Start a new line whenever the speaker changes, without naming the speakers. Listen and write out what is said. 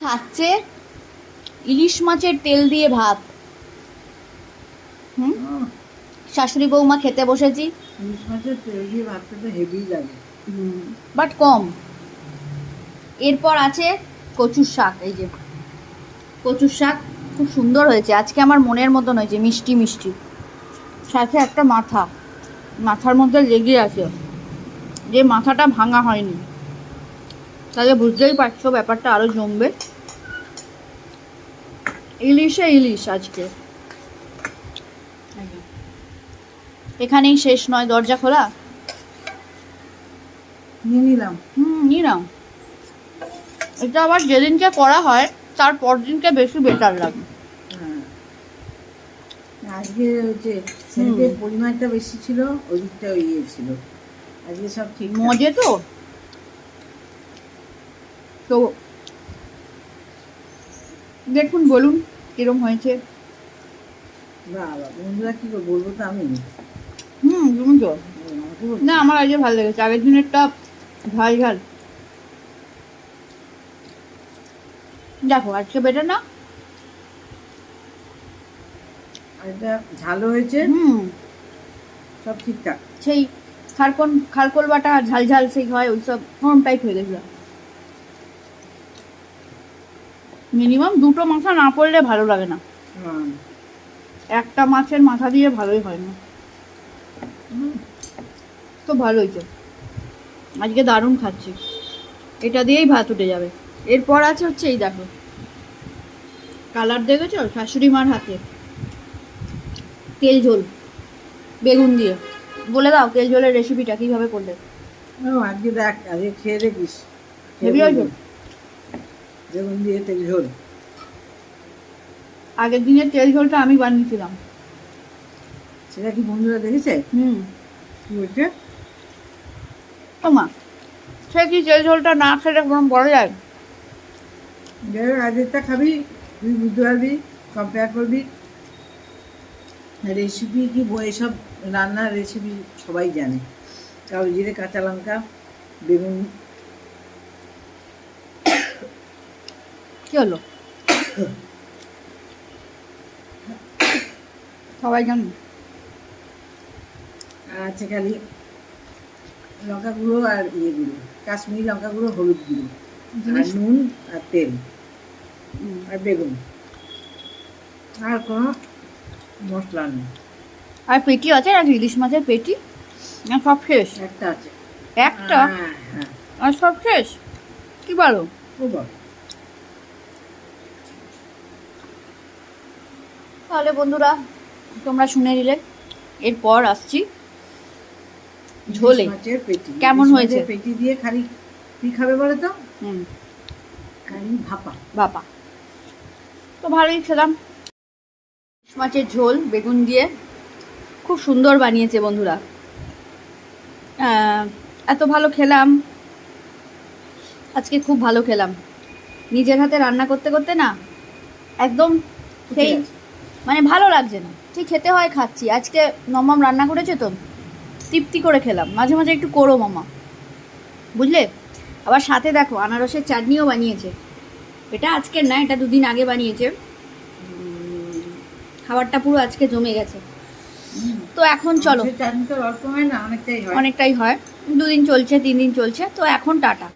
থাকছে ইলিশ মাছের তেল দিয়ে ভাত। হুম? শাশুড়ি বৌমা খেতে বসেছি।
ইলিশ মাছের তেল দিয়ে ভাতটা তো হেভি লাগে।
বাট কম। এরপর আছে কচুর শাক এই যে। কচুর শাক খুব সুন্দর হয়েছে। আজকে আমার মনের মতন হয়েছে মিষ্টি মিষ্টি। সাথে একটা মাথা। মাথার মধ্যে লেগে আছে। যে মাথাটা ভাঙা হয়নি। তাহলে বুঝতেই পারছ ব্যাপারটা আরও জমবে। ইলিশে ইলিশ আজকে। এখানেই শেষ নয় দরজা খোলা?
নিয়ে নিলাম।
হুম এটা আবার যেদিনকে করা হয় তার পর দিনকে বেশি বেটার লাগে।
হ্যাঁ। আজকে সেদিকে পরিমাণটা বেশি ছিল ওই দিকটা ইয়ে ছিল। আজকে সব ঠিক
মজে তো? তো দেখুন বলুন কিরম হয়েছে।
বাবা বন্ধুরা কি বলব তো আমি।
হুম তুমি তো। না আমার আজকে ভালো লেগেছে। আগের দিনেরটা ঝাল ঝাল। দেখো আজকে বেটার না?
এটা ঝালও হয়েছে।
হুম।
সব ঠিকঠাক।
সেই খারকন খারকোল বাটা ঝাল ঝাল সেই হয় ওইসব নরম টাইপ হয়ে গেছিল। মিনিমাম দুটো মাথা না পড়লে ভালো লাগে না।
হ্যাঁ।
একটা মাছের মাথা দিয়ে ভালোই হয় না। তো ভালো হয়েছে আজকে দারুণ খাচ্ছি। এটা দিয়েই ভাত উঠে যাবে। এরপর আছে হচ্ছে এই দেখো। কালার দেখেছ? শাশুড়ি মার হাতে। তেল ঝোল। বেগুন দিয়ে। বলে দাও তেল ঝোলের রেসিপিটা কীভাবে করলে?
আজকে দেখ আজকে খেয়ে দেখিস।
হেভি হয়েছে?
বেগুন দিয়ে তেল ঝোল।
আগের দিনের তেল ঝোলটা আমি বানিয়েছিলাম।
সেটা কি বন্ধুরা দেখেছে?
হুম।
কি বলছে?
ও মা সে কি তেল ঝোলটা না খেলে কোনো বলা যায়?
যাই হোক, খাবি তুই বুঝতে পারবি কম্পেয়ার করবি। রেসিপি কি বই এসব রান্নার রেসিপি সবাই জানে। কালো জিরে কাঁচা লঙ্কা বেগুন
কি হলো? সবাই জানি?
আর আছে খালি লঙ্কা গুঁড়ো আর ইয়ে গুঁড়ো কাশ্মীরি লঙ্কা গুঁড়ো হলুদ গুঁড়ো আর নুন আর তেল আর বেগুন। আর কোনো মশলা নেই।
আর পেটি আছে নাকি? ইলিশ মাছের পেটি? না সব শেষ?
একটা আছে।
একটা?
হ্যাঁ হ্যাঁ।
আর সব শেষ? কি বলো?
ও বাবা।
তাহলে বন্ধুরা তোমরা শুনে নিলে। এরপর আসছি ঝোলে। কেমন হয়েছে?
পেটি দিয়ে খালি কি খাবে বলে তো?
হুম।
খালি ভাপা।
বাবা তো ভালোই খেলাম। মাছের ঝোল বেগুন দিয়ে। খুব সুন্দর বানিয়েছে বন্ধুরা। আহ, এত ভালো খেলাম। আজকে খুব ভালো খেলাম। নিজের হাতে রান্না করতে করতে না একদম সেই মানে ভালো লাগছে না। ঠিক খেতে হয় খাচ্ছি। আজকে নমাম রান্না করেছে তো? তৃপ্তি করে খেলাম। মাঝে মাঝে একটু করো মামা। বুঝলে? আবার সাথে দেখো আনারসের চাটনিও বানিয়েছে। এটা আজকের না এটা দুদিন আগে বানিয়েছে। খাবারটা পুরো আজকে জমে গেছে। তো এখন চলো। অনেকটাই হয়। দুদিন চলছে তিন দিন চলছে। তো এখন টাটা।